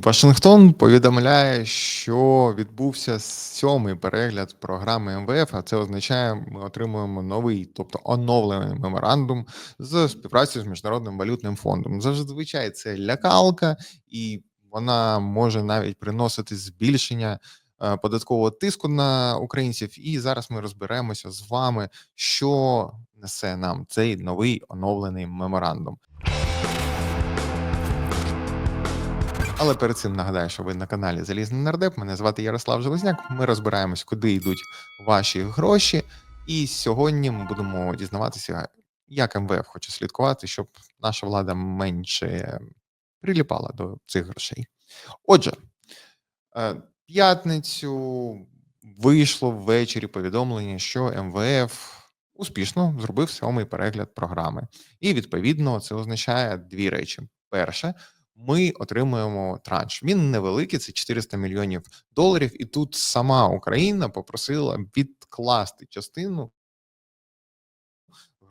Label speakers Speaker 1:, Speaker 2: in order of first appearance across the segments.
Speaker 1: Вашингтон повідомляє, що відбувся сьомий перегляд програми МВФ. А це означає, ми отримуємо новий, тобто оновлений меморандум з співпраці з міжнародним валютним фондом. Зазвичай це лякалка, і вона може навіть приносити збільшення е, податкового тиску на українців. І зараз ми розберемося з вами, що несе нам цей новий оновлений меморандум. Але перед цим нагадаю, що ви на каналі Залізний Нардеп. Мене звати Ярослав Железняк. Ми розбираємось, куди йдуть ваші гроші. І сьогодні ми будемо дізнаватися, як МВФ хоче слідкувати, щоб наша влада менше приліпала до цих грошей. Отже, е, п'ятницю вийшло ввечері повідомлення, що МВФ успішно зробив сьомий перегляд програми. І відповідно це означає дві речі: перше ми отримуємо транш. Він невеликий, це 400 мільйонів доларів. І тут сама Україна попросила відкласти частину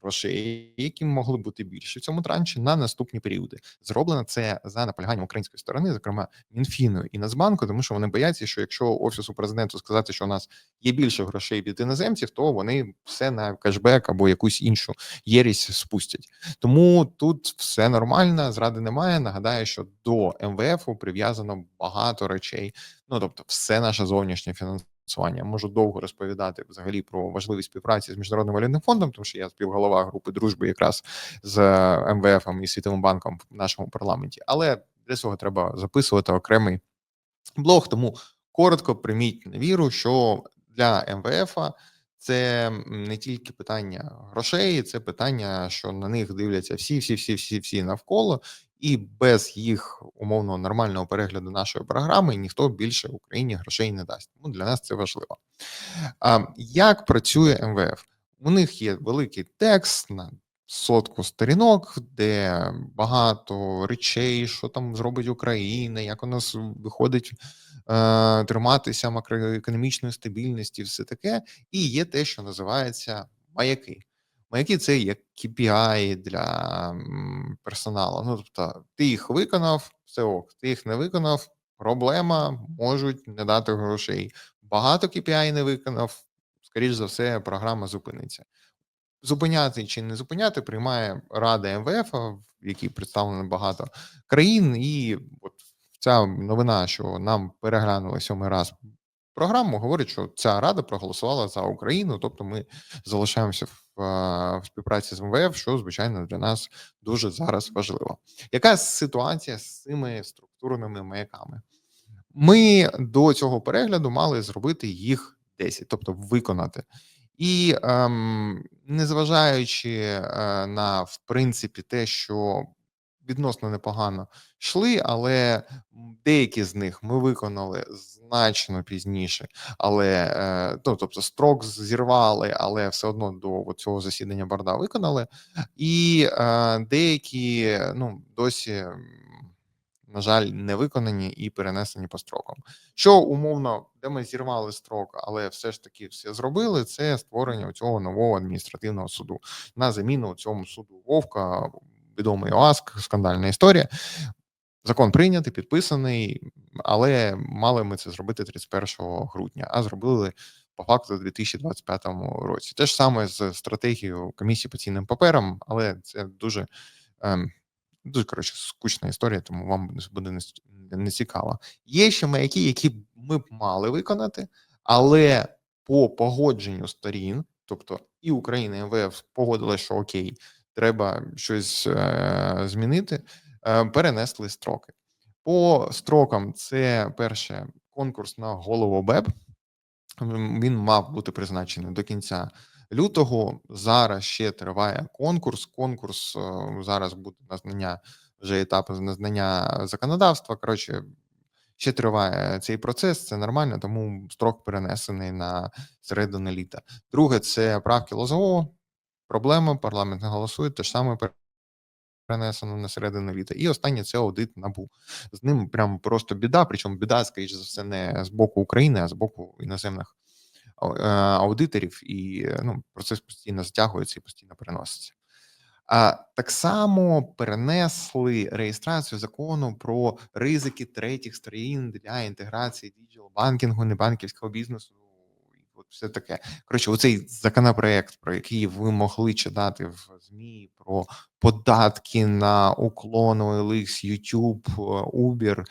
Speaker 1: грошей, які могли бути більше в цьому транші на наступні періоди. Зроблено це за наполяганням української сторони, зокрема Мінфіну і Нацбанку, тому що вони бояться, що якщо офісу президенту сказати, що у нас є більше грошей від іноземців, то вони все на кешбек або якусь іншу єрість спустять. Тому тут все нормально, зради немає. Нагадаю, що до МВФ прив'язано багато речей. Ну тобто, все наше зовнішнє фінансування фінансування. Можу довго розповідати взагалі про важливість співпраці з міжнародним валютним фондом, тому що я співголова групи дружби якраз з е, МВФ і Світовим банком в нашому парламенті. Але для цього треба записувати окремий блог. Тому коротко прийміть на віру, що для МВФ це не тільки питання грошей, це питання, що на них дивляться всі, всі, всі, всі, всі навколо, і без їх умовно нормального перегляду нашої програми ніхто більше Україні грошей не дасть. Тому для нас це важливо. А як працює МВФ? У них є великий текст на сотку сторінок, де багато речей, що там зробить Україна, як у нас виходить е, триматися макроекономічної стабільності, все таке, і є те, що називається маяки. Маяки це як KPI для персоналу. Ну тобто, ти їх виконав, все ок, ти їх не виконав. Проблема можуть не дати грошей. Багато KPI не виконав. Скоріш за все, програма зупиниться. Зупиняти чи не зупиняти приймає Рада МВФ, в якій представлено багато країн, і от ця новина, що нам переглянули сьомий раз програму, говорить, що ця рада проголосувала за Україну, тобто ми залишаємося в, в співпраці з МВФ, що звичайно для нас дуже зараз важливо. Яка ситуація з цими структурними маяками? Ми до цього перегляду мали зробити їх 10, тобто виконати. І ем, незважаючи е, на в принципі те, що відносно непогано йшли, але деякі з них ми виконали значно пізніше, але е, ну, тобто строк зірвали, але все одно до цього засідання борда виконали, і е, деякі ну досі на жаль, не виконані і перенесені по строкам. Що умовно, де ми зірвали строк, але все ж таки все зробили. Це створення цього нового адміністративного суду на заміну цьому суду Вовка, відомий ОАСК, скандальна історія. Закон прийнятий, підписаний, але мали ми це зробити 31 грудня, а зробили по факту у 2025 році. Те ж саме з стратегією комісії по цінним паперам, але це дуже. Ем, Дуже коротше скучна історія, тому вам буде не цікаво. Є ще маяки, які ми б мали виконати, але по погодженню сторін, тобто і Україна, і МВФ погодили, що окей, треба щось е, змінити, е, перенесли строки. По строкам, це перше конкурс на голову БЕБ. Він мав бути призначений до кінця лютого. Зараз ще триває конкурс. Конкурс е, зараз буде назнання вже етап назнання законодавства. Коротше, ще триває цей процес. Це нормально, тому строк перенесений на середину літа. Друге, це правки Лозового. Проблема, парламент не голосує, те ж саме перенесено на середину літа. І останнє це аудит набу. З ним прям просто біда. Причому біда, скоріш за все, не з боку України, а з боку іноземних Е, аудиторів, і ну, процес постійно затягується і постійно переноситься. А так само перенесли реєстрацію закону про ризики третіх сторін для інтеграції діджитал-банкінгу, небанківського бізнесу. Все таке. Коротше, оцей законопроект, про який ви могли читати в ЗМІ, про податки на уклон, OLX, YouTube, Uber,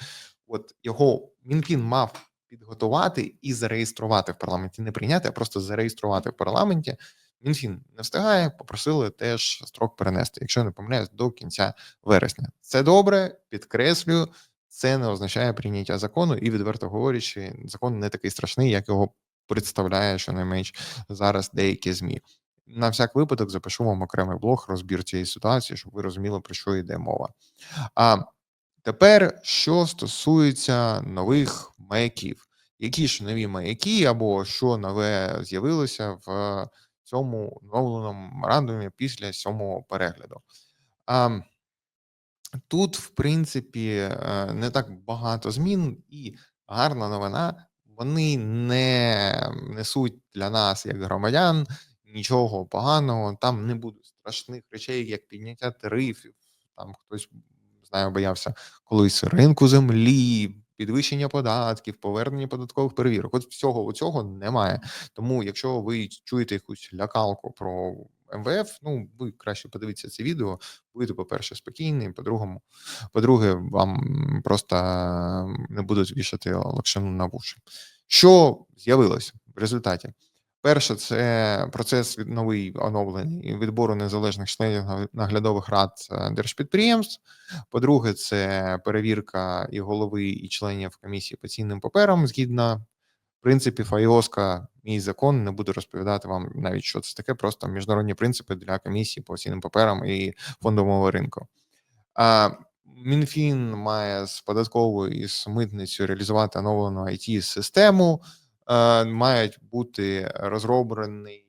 Speaker 1: от його Мінфін мав підготувати і зареєструвати в парламенті, не прийняти, а просто зареєструвати в парламенті. Мінфін не встигає, попросили теж строк перенести, якщо не помиляюсь, до кінця вересня. Це добре, підкреслюю, це не означає прийняття закону, і відверто говорячи, закон не такий страшний, як його представляє щонайменш зараз деякі змі. На всяк випадок запишу вам окремий блог розбір цієї ситуації, щоб ви розуміли про що йде мова. А тепер що стосується нових маяків, які ж нові маяки, або що нове з'явилося в цьому оновленому меморандумі після сьомого перегляду. А, Тут, в принципі, е, не так багато змін, і гарна новина. Вони не несуть для нас, як громадян, нічого поганого. Там не буде страшних речей, як підняття тарифів. Там хтось знаю, боявся колись ринку землі, підвищення податків, повернення податкових перевірок. От всього цього немає. Тому, якщо ви чуєте якусь лякалку про МВФ, ну ви краще подивіться це відео. Будете, по-перше, спокійні, по-другому, по-друге, вам просто не будуть вішати лакшину на вуші. Що з'явилося в результаті? Перше, це процес від новий оновлений відбору незалежних членів наглядових рад е, держпідприємств. По-друге, це перевірка і голови, і членів комісії по цінним паперам згідно принципів АІОСКА. Мій закон не буду розповідати вам навіть що це таке. Просто міжнародні принципи для комісії по цінним паперам і фондового ринку. А Мінфін має з податковою і з митницею реалізувати оновлену it систему мають бути розроблений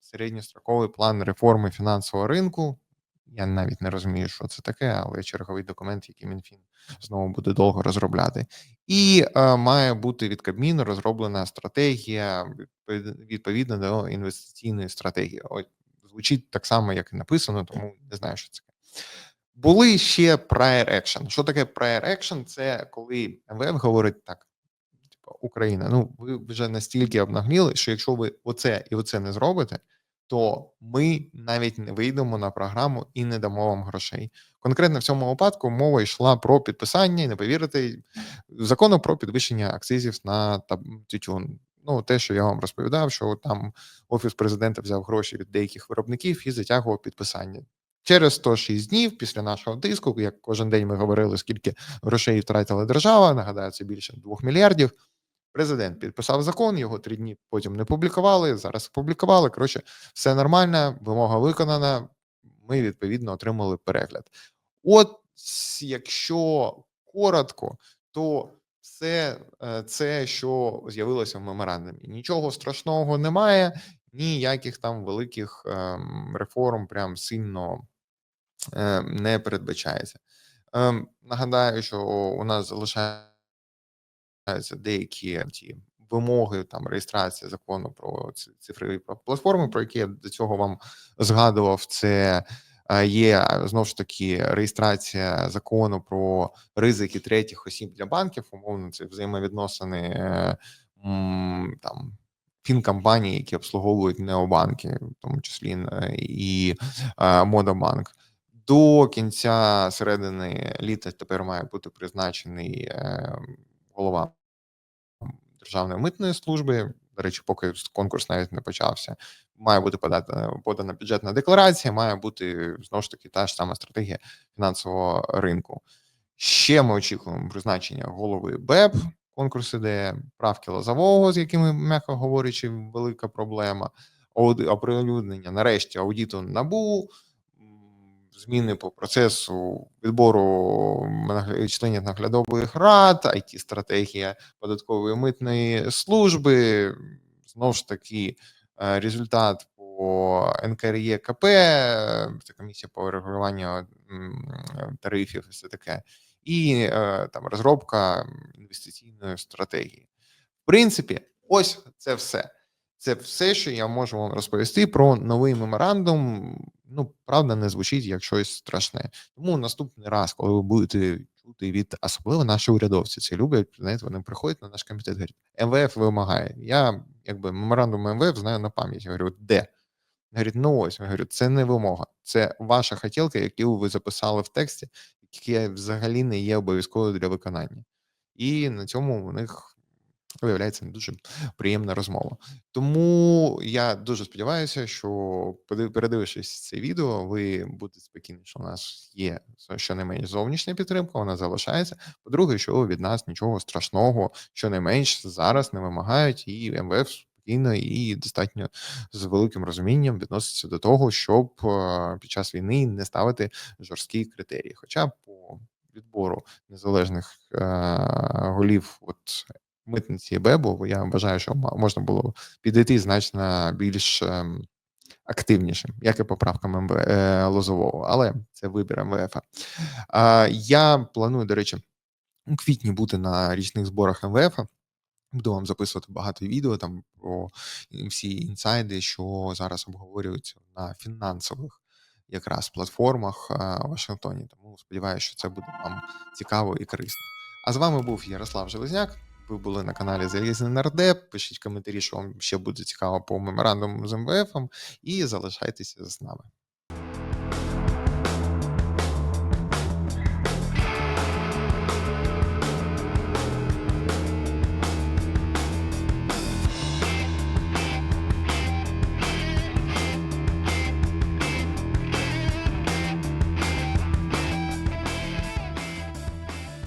Speaker 1: середньостроковий план реформи фінансового ринку. Я навіть не розумію, що це таке, але черговий документ, який Мінфін знову буде довго розробляти, і е, має бути від Кабміну розроблена стратегія відповідно до інвестиційної стратегії. Ось звучить так само, як і написано, тому не знаю, що це. Були ще prior action. Що таке prior action? Це коли МВФ говорить так: Україна. Ну ви вже настільки обнагніли, що якщо ви оце і оце не зробите, то ми навіть не вийдемо на програму і не дамо вам грошей. Конкретно в цьому випадку мова йшла про підписання і не повірите закону про підвищення акцизів на тютюн. Ну, те, що я вам розповідав, що там офіс президента взяв гроші від деяких виробників і затягував підписання. Через 106 днів після нашого тиску, як кожен день ми говорили, скільки грошей втратила держава. Нагадаю, це більше 2 мільярдів. Президент підписав закон, його три дні потім не публікували. Зараз опублікували. Коротше, все нормально, вимога виконана. Ми відповідно отримали перегляд. От якщо коротко, то все е, це, що з'явилося в меморандумі. Нічого страшного немає, ніяких там великих ем, реформ прям сильно ем, не передбачається. Ем, нагадаю, що у нас залишається деякі ті вимоги там реєстрації закону про цифрові платформи, про які я до цього вам згадував. Це е, є знову ж таки реєстрація закону про ризики третіх осіб для банків. Умовно, це взаємовідносини е, там. Фінкомпанії, які обслуговують необанки, в тому числі е, і Модобанк, до кінця середини літа тепер має бути призначений голова Державної митної служби. До речі, поки конкурс навіть не почався, має бути подана подана бюджетна декларація, має бути знову ж таки та ж сама стратегія фінансового ринку. Ще ми очікуємо призначення голови БЕП. Конкурс іде правки лозового, з якими, м'яко говорячи, велика проблема. оприлюднення нарешті аудіту набу зміни по процесу відбору членів наглядових рад, it стратегія податкової митної служби. Знову ж таки, е, результат по НКРЄКП, це комісія по регулюванню тарифів, і все таке, і е, там розробка інвестиційної стратегії. В принципі, ось це все. Це все, що я можу вам розповісти про новий меморандум ну, правда не звучить як щось страшне. Тому наступний раз, коли ви будете чути від особливо наші урядовці це люблять, знаєте, вони приходять на наш комітет, говорять, МВФ вимагає. Я якби меморандум МВФ знаю на пам'ять. Я говорю, де? Говорить, ну ось, я говорю, це не вимога, це ваша хотілка, яку ви записали в тексті, яке взагалі не є обов'язковою для виконання. І на цьому у них виявляється не дуже приємна розмова. Тому я дуже сподіваюся, що передивившись це відео, ви будете спокійні, що у нас є щонайменш зовнішня підтримка, вона залишається. По-друге, що від нас нічого страшного, щонайменш зараз не вимагають, і МВФ спокійно і достатньо з великим розумінням відноситься до того, щоб е, під час війни не ставити жорсткі критерії. Хоча по відбору незалежних е, голів, от митниці БЕБу, я вважаю, що можна було підійти значно більш активнішим, як і поправкам МВ е, Лозового, але це вибір МВФ. Я планую, до речі, у квітні бути на річних зборах МВФ. Буду вам записувати багато відео там про всі інсайди, що зараз обговорюються на фінансових якраз платформах а, у Вашингтоні. Тому сподіваюся, що це буде вам цікаво і корисно. А з вами був Ярослав Железняк. Ви були на каналі Залізний Нардеп. Пишіть коментарі, що вам ще буде цікаво по меморандуму з МВФ, і залишайтеся з нами.